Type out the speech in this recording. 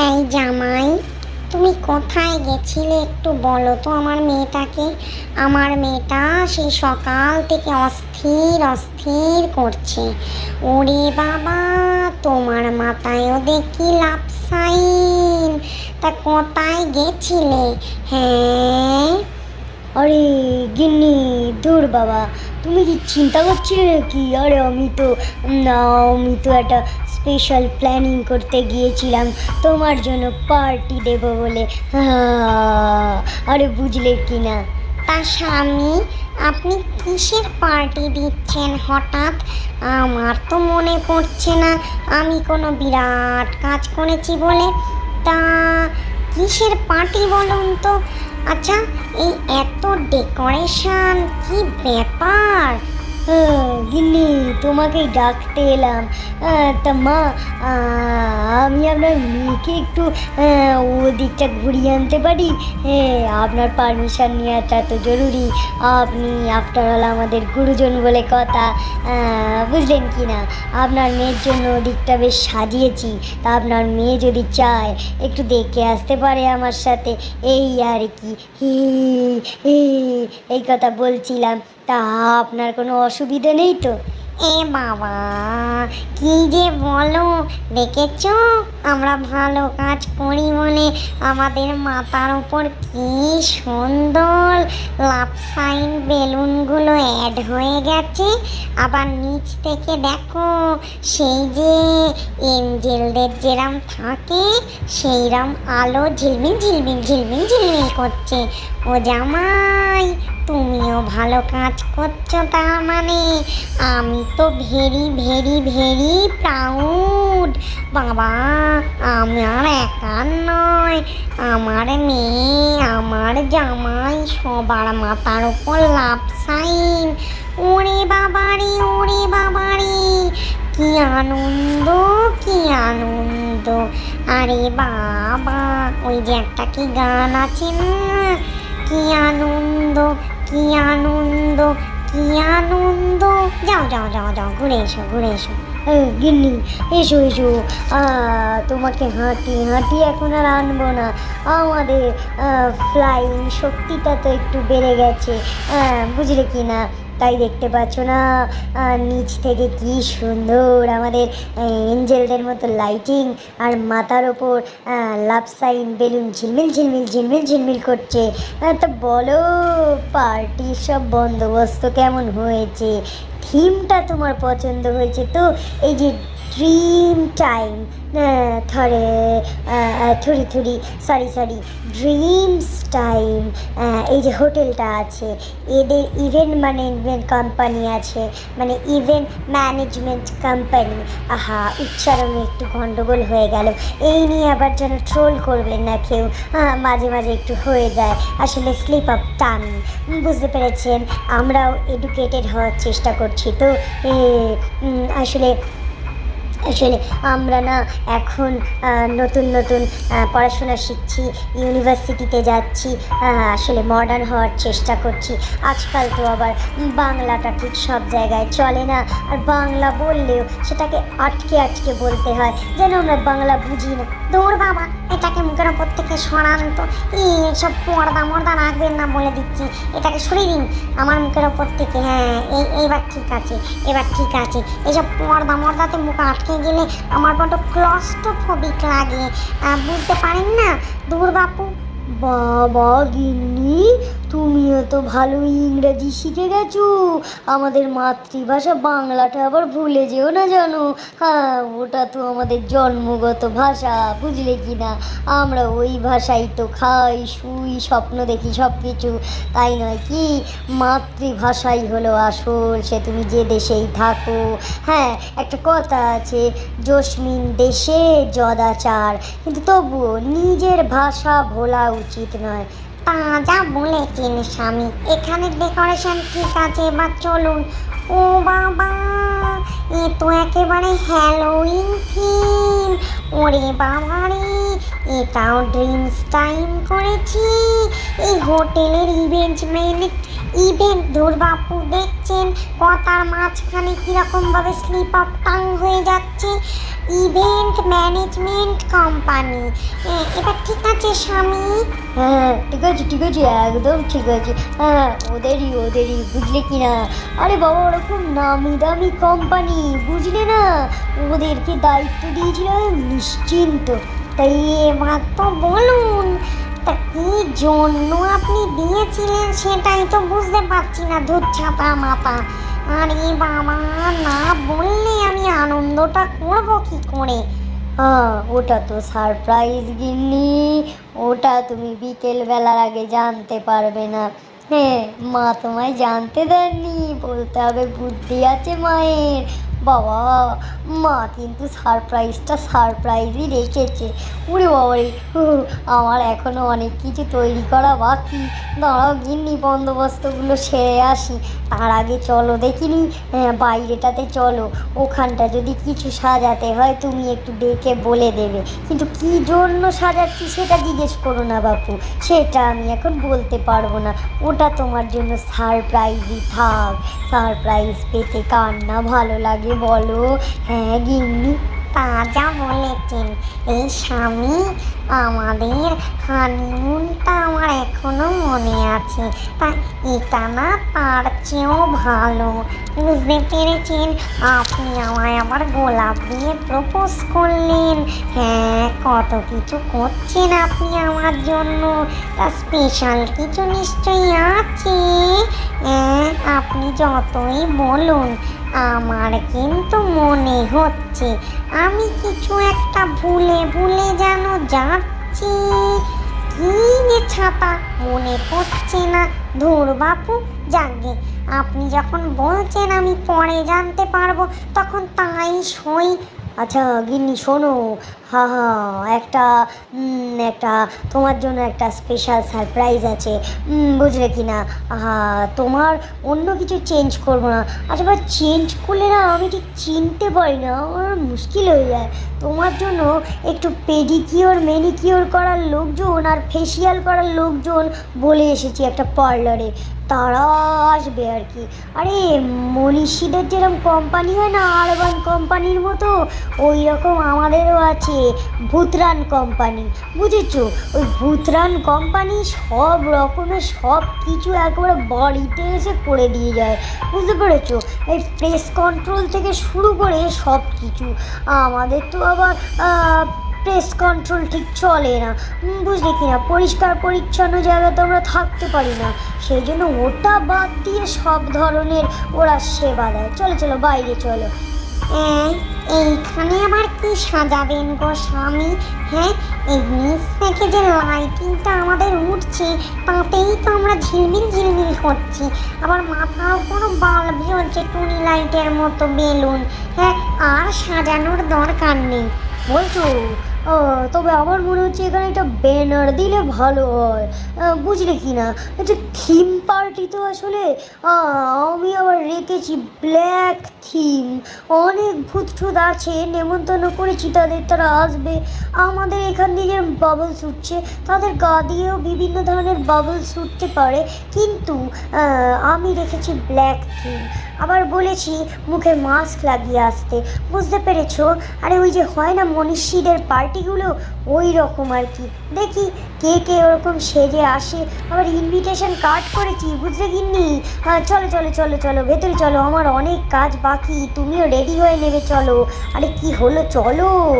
এই জামাই, তুমি কোথায় গেছিলে একটু বলো তো আমার মেয়েটাকে? আমার মেয়েটা সেই সকাল থেকে অস্থির অস্থির করছে। ওরে বাবা, তোমার মাথায়ও দেখি লাভ সাইন। তা কোথায় গেছিলে? হ্যাঁ? আরে গিন্নি, দূর বাবা। তুমি কি চিন্তা করছিলে নাকি? আরে আমি তো না আমি তো একটা স্পেশাল প্ল্যানিং করতে গিয়েছিলাম। তোমার জন্য পার্টি দেব বলে। আরে বুঝলে কি না? তা স্বামী, আপনি কিসের পার্টি দিচ্ছেন হঠাৎ? আমার তো মনে পড়ছে না, আমি কোনো বিরাট কাজ করেছি বলে। তা কিসের পার্টি বলুন তো? আচ্ছা এই এত ডেকোরেশন কি ব্যাপার? গিন্নি তোমাকেই ডাকতে এলাম তা মা আমি আপনার মেয়েকে একটু ওদিকটা ঘুরিয়ে আনতে পারি হ্যাঁ আপনার পারমিশন নেওয়াটা তো জরুরি আপনি আফটার অল আমাদের গুরুজন বলে কথা বুঝলেন কি না আপনার মেয়ের জন্য ওদিকটা বেশ সাজিয়েছি তা আপনার মেয়ে যদি চায় একটু দেখে আসতে পারে আমার সাথে এই আর কি এই কথা বলছিলাম তা আপনার কোনো অসুবিধে নেই তো? এ বাবা, কি যে বলো? দেখেছ? আমরা ভালো কাজ করি বলে আমাদের মাথার উপর কি সুন্দর লাভ সাইন বেলুনগুলো অ্যাড হয়ে গেছে। আবার নিচ থেকে দেখো, সেই যে এঞ্জেলদের যেরাম থাকে, সেইরম আলো ঝিলমিল ঝিলমিল ঝিলমিল ঝিলমিল করছে। ও জামাই তুমিও ভালো কাজ করছ তার মানে আমি তো ভেরি ভেরি ভেরি প্রাউড বাবা আমার একার নয় আমার মেয়ে, আমার জামাই, সবার মাথার উপর লাভ সাইন ওরে বাবারে ওরে বাবারে, কি আনন্দ কি আনন্দ। আরে বাবা, ওই যে একটা কি গান আছে না? কি আনন্দ কি আনন্দ কি আনন্দ? যাও যাও যাও যাও, ঘুরে এসো ঘুরে এসো। গিন্নি, এসো এসো। তোমাকে হাঁটি হাঁটি এখন আর আনব না। আমাদের ফ্লাইং শক্তিটা তো একটু বেড়ে গেছে। বুঝলে কি না? তাই দেখতে পাচ্ছ না নিচ থেকে কি সুন্দর আমাদের এঞ্জেলদের মতো লাইটিং আর মাথার ওপর লাভ সাইন, বেলুন ঝিলমিল ঝিলমিল ঝিলমিল ঝিলমিল করছে। তো বলো পার্টির সব বন্দোবস্ত কেমন হয়েছে? থিমটা তোমার পছন্দ হয়েছে তো, এই যে ড্রিম টাইম থরে থুরি থুরি সরি সরি ড্রিমস টাইম এই যে হোটেলটা আছে, এদের ইভেন্ট ম্যানেজমেন্ট কোম্পানি আছে মানে ইভেন্ট ম্যানেজমেন্ট কোম্পানি আহা, উচ্চারণে একটু গন্ডগোল হয়ে গেল। এই নিয়ে আবার যেন ট্রোল করবেন না কেউ। মাঝে মাঝে একটু হয়ে যায়। আসলে স্লিপ অফ টাং বুঝতে পেরেছেন? আমরাও এডুকেটেড হওয়ার চেষ্টা করছি। তো আসলে আসলে আমরা না এখন নতুন নতুন পড়াশোনা শিখছি ইউনিভার্সিটিতে যাচ্ছি আসলে মডার্ন হওয়ার চেষ্টা করছি। আজকাল তো আবার বাংলাটা ঠিক সব জায়গায় চলে না। আর বাংলা বললেও সেটাকে আটকে আটকে বলতে হয়। যেন আমরা বাংলা বুঝি না। দৌড় বাবা! এটাকে মুখের ওপর থেকে সরান তো। এই সব পর্দা মর্দা রাখবেন না বলে দিচ্ছি। এটাকে সরিয়ে দিন আমার মুখের ওপর থেকে হ্যাঁ এই, এইবার ঠিক আছে, এবার ঠিক আছে। এইসব পর্দা মর্দাতে মুখ আটকে গেলে আমার বড্ড ক্লস্টোফোবিক লাগে। বুঝতে পারেন না? দূর বাপু বাবা গিন্নি তুমিও তো ভালো ইংরেজি শিখে গেছো। আমাদের মাতৃভাষা বাংলাটা আবার ভুলে যেও না জানো। হ্যাঁ ওটা তো আমাদের জন্মগত ভাষা, বুঝলে কি না? আমরা ওই ভাষাই তো খাই, শুই, স্বপ্ন দেখি সব কিছু তাই নয় কি? মাতৃভাষাই হলো আসল, সে তুমি যে দেশেই থাকো। হ্যাঁ একটা কথা আছে, জসমিন দেশে যদাচার কিন্তু তবুও নিজের ভাষা ভোলা উচিত। নয়। তা যা বলেছেন স্বামী। এখানে ডেকোরেশন ঠিক আছে, বা চলুন। ও বাবা, এ তো একেবারে হ্যালোইন থিম ওরে বাবা রে এটাও ড্রিমস টাইম করেছি। এই হোটেলের ইভেন্ট মেনে ইভেন্ট দুর্বাপু দেখছেন, কথার মাঝখানে কীরকমভাবে স্লিপ অফ টাং হয়ে যাচ্ছে। ইভেন্ট ম্যানেজমেন্ট কোম্পানি এবার ঠিক আছে স্বামী? হ্যাঁ ঠিক আছে ঠিক আছে, একদম ঠিক আছে। হ্যাঁ ওদেরই ওদেরই, বুঝলে কি না? আরে বাবা, ওরা খুব নামি দামি কোম্পানি বুঝলে না? ওদেরকে দায়িত্ব দিয়েছিল নিশ্চিন্ত। তাই এবার তো বলুন। তা কি জন্য আপনি দিয়েছিলেন সেটাই তো বুঝতে পারছি না দুধ ছাপা মাথা আরে বাবা, না বললে আমি আনন্দটা করব কি করে? ওটা তো সারপ্রাইজ গিন্নি। ওটা তুমি বিকেল বেলার আগে জানতে পারবে না। হ্যাঁ মা তোমায় জানতে দেননি। বলতে হবে বুদ্ধি আছে মায়ের। বাবা মা কিন্তু সারপ্রাইজটা সারপ্রাইজই রেখেছে। উরে বাবারে আমার এখনও অনেক কিছু তৈরি করা বাকি। দাঁড়াও গিন্নি বন্দোবস্তগুলো সেরে আসি। তার আগে চলো দেখিনি হ্যাঁ, বাইরেটাতে চলো। ওখানটা যদি কিছু সাজাতে হয় তুমি একটু ডেকে বলে দেবে। কিন্তু কি জন্য সাজাচ্ছি সেটা জিজ্ঞেস করো না বাপু সেটা আমি এখন বলতে পারব না। ওটা তোমার জন্য সারপ্রাইজই থাক। সারপ্রাইজ পেতে কার না ভালো লাগে। বলো হ্যাঁ গিন্নি, তা যা বলেছেন। এই স্বামী আমাদের হানিমুনটা আমার এখনও মনে আছে। তা এটা না তার চেয়েও ভালো। বুঝতে পেরেছেন? আপনি আমায় আবার গোলাপ দিয়ে প্রপোজ করলেন। হ্যাঁ কত কিছু করছেন আপনি আমার জন্য। তা স্পেশাল কিছু নিশ্চয়ই আছে? হ্যাঁ আপনি যতই বলুন। আমার কিন্তু মনে হচ্ছে আমি কিছু একটা ভুলে ভুলে যেন যাচ্ছি। কি ছাতা মনে পড়ছে না। ধুর বাপু, জাগে। আপনি যখন বলছেন আমি পরে জানতে পারব, তখন তাই সই। আচ্ছা গিন্নি, শোনো। হা হা একটা উম, একটা তোমার জন্য একটা স্পেশাল সারপ্রাইজ আছে। বুঝলে কি না? তোমার অন্য কিছু চেঞ্জ করব না। আচ্ছা চেঞ্জ করলে না আমি ঠিক চিনতে পারি না। আমার মুশকিল হয়ে যায়। তোমার জন্য একটু পেডিকিওর মেনিকিওর করার লোকজন আর ফেসিয়াল করার লোকজন বলে এসেছি একটা পার্লারে তারা আসবে আর কি। আরে মনীষীদের যেরকম কোম্পানি হয় না আরবান কোম্পানির মতো ওই রকম আমাদেরও আছে। ভূতরান কোম্পানি। বুঝেছ? ওই ভূতরান কোম্পানি সব রকমের সব কিছু একবারে বাড়িতে এসে করে দিয়ে যায়। বুঝতে পেরেছ? এই প্রেস কন্ট্রোল থেকে শুরু করে সব কিছু। আমাদের তো আবার প্রেস কন্ট্রোল ঠিক চলে না। বুঝলে কি না পরিষ্কার, পরিচ্ছন্ন জায়গায় তো আমরা থাকতে পারি না। সেই জন্য ওটা বাদ দিয়ে সব ধরনের ওরা সেবা দেয়। চলো চলো, বাইরে চলো। এই, এইখানে আবার কি সাজাবেন গো স্বামী? হ্যাঁ এই নিচ থেকে যে লাইটিংটা আমাদের উঠছে তাতেই তো আমরা ঝিলমিল ঝিলমিল করছি। আবার মাথার কোনো বাল্ব জ্বলছে টুনি লাইটের মতো বেলুন। হ্যাঁ আর সাজানোর দরকার নেই। বলছো? তবে আমার মনে হচ্ছে এখানে একটা ব্যানার দিলে ভালো হয়। বুঝলে কি না? একটা থিম পার্টি তো আসলে আমি আবার রেখেছি ব্ল্যাক থিম অনেক ভূত টুত আছে, নেমন্তন্ন করেছি, তাদের তারা আসবে। আমাদের এখান দিয়ে বাবলস উঠছে, তাদের গা দিয়েও বিভিন্ন ধরনের বাবলস উঠতে পারে। কিন্তু আমি রেখেছি ব্ল্যাক থিম আবার বলেছি, মুখে মাস্ক লাগিয়ে আসতে। বুঝতে পেরেছ? আরে ওই যে হয় না মনীষীদের পার্টিগুলো? ওই রকম আর কি। দেখি কে কে ওরকম সেজে আসে। আবার ইনভিটেশন কাট করেছি, বুঝলে গিন্নি? হ্যাঁ চলো চলো চলো চলো, ভেতরে চলো, আমার অনেক কাজ বাকি, তুমিও রেডি হয়ে নেবে, চলো। আরে কি হলো, চলো।